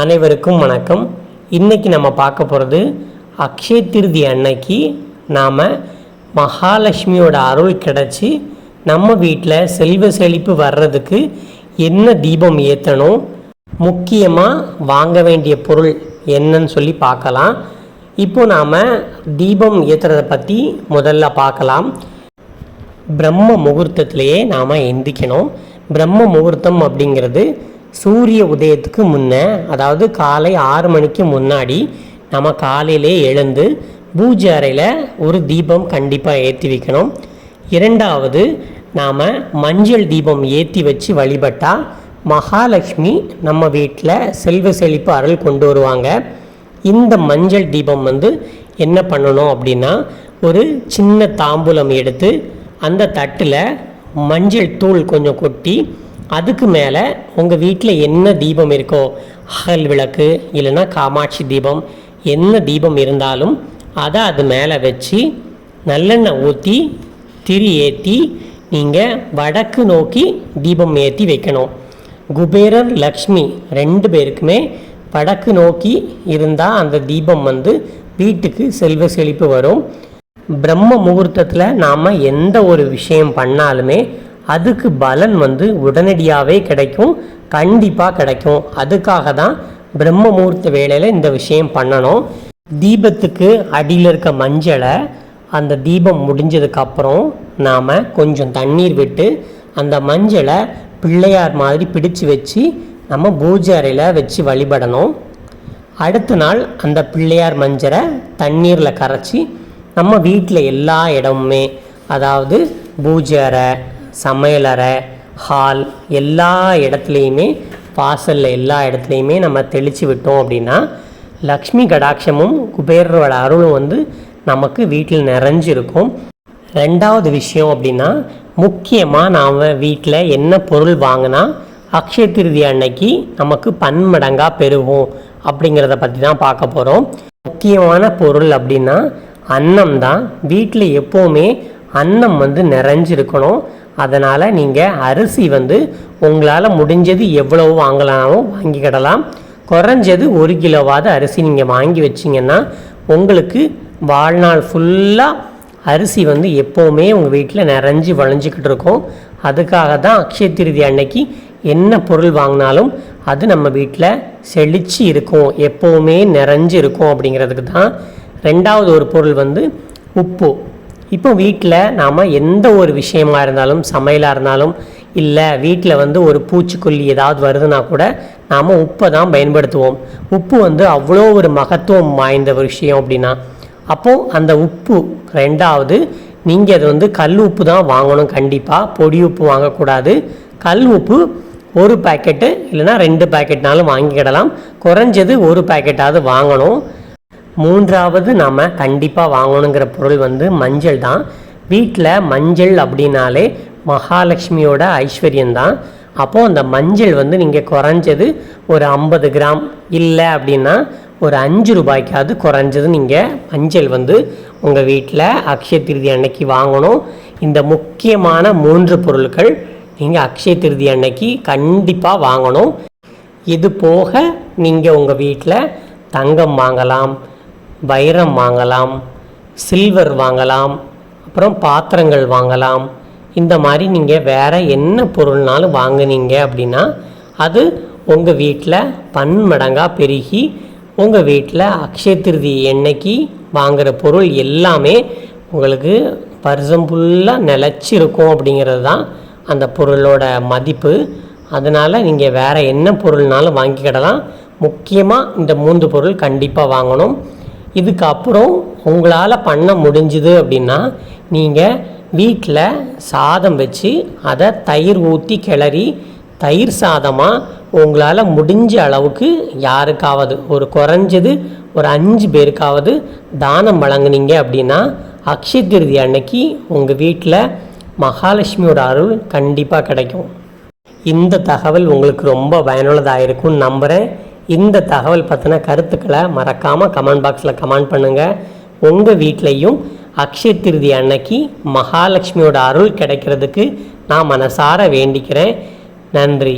அனைவருக்கும் வணக்கம். இன்றைக்கி நம்ம பார்க்க போகிறது அக்ஷய திருதி அன்னைக்கு நாம் மகாலட்சுமியோட அருள் கிடச்சி நம்ம வீட்டில் செல்வ செழிப்பு வர்றதுக்கு என்ன தீபம் ஏற்றணும் முக்கியமாக வாங்க வேண்டிய பொருள் என்னன்னு சொல்லி பார்க்கலாம். இப்போ நாம் தீபம் ஏற்றுறதை பற்றி முதல்ல பார்க்கலாம். பிரம்ம முகூர்த்தத்திலேயே நாம் எந்திக்கணும். பிரம்ம முகூர்த்தம் அப்படிங்கிறது சூரிய உதயத்துக்கு முன்னே அதாவது காலை ஆறு மணிக்கு முன்னாடி நம்ம காலையிலே எழுந்து பூஜை அறையில் ஒரு தீபம் கண்டிப்பாக ஏற்றி வைக்கணும். இரண்டாவது நாம் மஞ்சள் தீபம் ஏற்றி வச்சு வழிபட்டால் மகாலட்சுமி நம்ம வீட்டில் செல்வ செழிப்பு அருள் கொண்டு வருவாங்க. இந்த மஞ்சள் தீபம் வந்து என்ன பண்ணணும் அப்படின்னா ஒரு சின்ன தாம்பூலம் எடுத்து அந்த தட்டில் மஞ்சள் தூள் கொஞ்சம் கொட்டி அதுக்கு மேலே உங்கள் வீட்டில் என்ன தீபம் இருக்கோ அகல் விளக்கு இல்லைன்னா காமாட்சி தீபம் என்ன தீபம் இருந்தாலும் அதை அது மேலே வச்சு நல்லெண்ணெய் ஊற்றி திரி ஏற்றி நீங்கள் வடக்கு நோக்கி தீபம் ஏற்றி வைக்கணும். குபேரர் லக்ஷ்மி ரெண்டு பேருக்குமே வடக்கு நோக்கி இருந்தால் அந்த தீபம் வந்து வீட்டுக்கு செல்வ செழிப்பு வரும். பிரம்ம முகூர்த்தத்தில் நாம் எந்த ஒரு விஷயம் பண்ணாலுமே அதுக்கு பலன் வந்து உடனடியாகவே கிடைக்கும் கண்டிப்பாக கிடைக்கும். அதுக்காக தான் பிரம்ம முகூர்த்த இந்த விஷயம் பண்ணணும். தீபத்துக்கு அடியில் இருக்க மஞ்சளை அந்த தீபம் முடிஞ்சதுக்கப்புறம் நாம் கொஞ்சம் தண்ணீர் விட்டு அந்த மஞ்சளை பிள்ளையார் மாதிரி பிடிச்சு வச்சு நம்ம பூஜை அறையில் வச்சு வழிபடணும். அடுத்த நாள் அந்த பிள்ளையார் மஞ்சரை தண்ணீரில் கரைச்சி நம்ம வீட்டில் எல்லா இடமுமே அதாவது பூஜை அறை சமையலறை ஹால் எல்லா இடத்துலையுமே வாசலில் எல்லா இடத்துலையுமே நம்ம தெளித்து விட்டோம் அப்படின்னா லக்ஷ்மி கடாட்சமும் குபேரரோட அருளும் வந்து நமக்கு வீட்டில் நிறைஞ்சிருக்கும். ரெண்டாவது விஷயம் அப்படின்னா முக்கியமாக நாம் வீட்டில் என்ன பொருள் வாங்கினா அக்ஷய திருதி அன்னைக்கு நமக்கு பன்மடங்காக பெறுவோம் அப்படிங்கிறத பற்றி தான் பார்க்க போகிறோம் முக்கியமான பொருள் அப்படின்னா அன்னம் தான் வீட்டில் எப்போவுமே அன்னம் வந்து நிறைஞ்சிருக்கணும். அதனால் நீங்கள் அரிசி வந்து உங்களால் முடிஞ்சது எவ்வளவு வாங்கலாமோ வாங்கிக்கிடலாம் குறைஞ்சது ஒரு கிலோவாவது அரிசி நீங்கள் வாங்கி வச்சிங்கன்னா உங்களுக்கு வாழ்நாள் ஃபுல்லாக அரிசி வந்து எப்போவுமே உங்கள் வீட்டில் நிறைஞ்சு வளைஞ்சிக்கிட்டு இருக்கும். அதுக்காக தான் அக்ஷய திருதி அன்னைக்கு என்ன பொருள் வாங்கினாலும் அது நம்ம வீட்டில் செழிச்சு இருக்கும். எப்போவுமே நிறைஞ்சு இருக்கும் அப்படிங்கிறதுக்கு தான் ரெண்டாவது ஒரு பொருள் வந்து உப்பு. இப்போ வீட்டில் நாம் எந்த ஒரு விஷயமா இருந்தாலும் சமையலாக இருந்தாலும் இல்லை வீட்டில் வந்து ஒரு பூச்சிக்கொல்லி ஏதாவது வருதுன்னா கூட நாம் உப்பை தான் பயன்படுத்துவோம். உப்பு வந்து அவ்வளோ ஒரு மகத்துவம் வாய்ந்த ஒரு விஷயம் அப்படின்னா அப்போது அந்த உப்பு ரெண்டாவது நீங்கள் அது வந்து கல் உப்பு தான் வாங்கணும் கண்டிப்பாக பொடி உப்பு வாங்கக்கூடாது. கல் உப்பு ஒரு பேக்கெட்டு இல்லைன்னா ரெண்டு பேக்கெட்னாலும் வாங்கிக்கிடலாம். குறைஞ்சது ஒரு பேக்கெட்டாவது வாங்கணும். மூன்றாவது நாம் கண்டிப்பாக வாங்கணுங்கிற பொருள் வந்து மஞ்சள் தான். வீட்டில் மஞ்சள் அப்படின்னாலே மகாலட்சுமியோட ஐஸ்வர்யம்தான் அப்போது அந்த மஞ்சள் வந்து நீங்கள் குறைஞ்சது ஒரு ஐம்பது கிராம் இல்லை அப்படின்னா ஒரு அஞ்சு ரூபாய்க்காவது குறைஞ்சது நீங்கள் மஞ்சள் வந்து உங்கள் வீட்டில் அக்ஷய திருதி அன்னைக்கு வாங்கணும். இந்த முக்கியமான மூன்று பொருட்கள் நீங்கள் அக்ஷய திருதி அன்னைக்கு கண்டிப்பாக வாங்கணும். இது போக நீங்கள் உங்கள் வீட்டில் தங்கம் வாங்கலாம். வைரம் வாங்கலாம் சில்வர் வாங்கலாம் அப்புறம் பாத்திரங்கள் வாங்கலாம். இந்த மாதிரி நீங்கள் வேறு என்ன பொருள்னாலும் வாங்குனீங்க அப்படின்னா அது உங்கள் வீட்டில் பன்மடங்காக பெருகி உங்கள் வீட்டில் அக்ஷய திருதி எண்ணெய்க்கு வாங்குகிற பொருள் எல்லாமே உங்களுக்கு வருஷம் ஃபுல்லாக நிலச்சிருக்கும் அப்படிங்கிறது தான் அந்த பொருளோட மதிப்பு. அதனால் நீங்கள் வேறு என்ன பொருள்னாலும் வாங்கிக்கிடலாம். முக்கியமாக இந்த மூன்று பொருள் கண்டிப்பாக வாங்கணும். இதுக்கப்புறம் உங்களால் பண்ண முடிஞ்சுது அப்படின்னா நீங்கள் வீட்டில் சாதம் வச்சு அதை தயிர் ஊற்றி கிளறி தயிர் சாதமாக உங்களால் முடிஞ்ச அளவுக்கு யாருக்காவது ஒரு குறைஞ்சது ஒரு அஞ்சு பேருக்காவது தானம் வழங்குனீங்க அப்படின்னா அக்ஷய திருதி அன்னைக்கு உங்கள் வீட்டில் மகாலட்சுமியோட அருள் கண்டிப்பாக கிடைக்கும். இந்த தகவல் உங்களுக்கு ரொம்ப பயனுள்ளதாக இருக்கும்னு நம்புகிறேன் இந்த தகவல் பற்றின கருத்துக்களை மறக்காமல் கமெண்ட் பாக்ஸில் கமெண்ட் பண்ணுங்கள் உங்கள் வீட்லேயும் அக்ஷய திருதி அன்னைக்கு மகாலட்சுமியோட அருள் கிடைக்கிறதுக்கு நான் மனசார வேண்டிக்கிறேன். நன்றி.